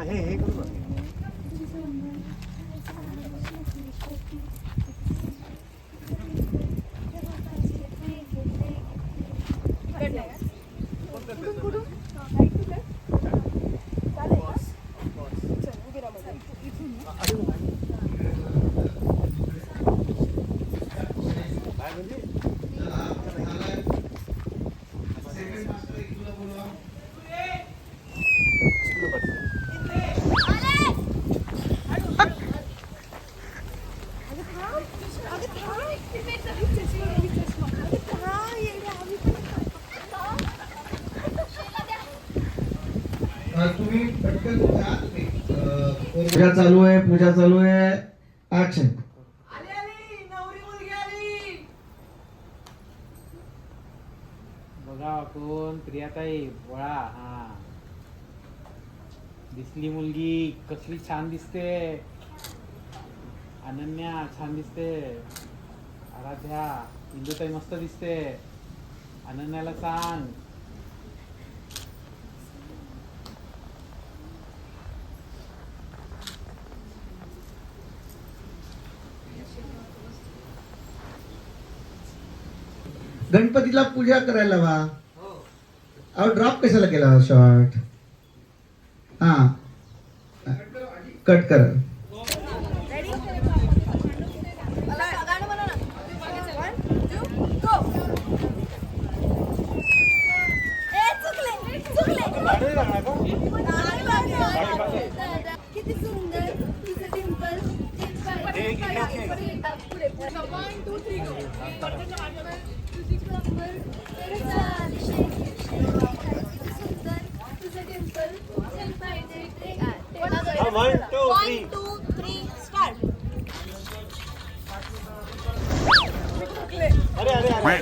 हा हे हे करू का काय पूजा चालू आहे पूजा चालू आहे. ऍक्शन बघा कोण प्रियाताई बोळा हा. दिसली मुलगी कसली छान दिसते. अनन्या छान दिसते. आराध्या इंदुताई मस्त दिसते. अनन्याला सांग. गणपतीला पूजा करायला वा. अहो ड्रॉप कशाला केला शॉर्ट हा. कट कर. गाडी लागणार का? किती डिंपल चल पाहिजे हा, one, two, three. Two three start अरे अरे अरे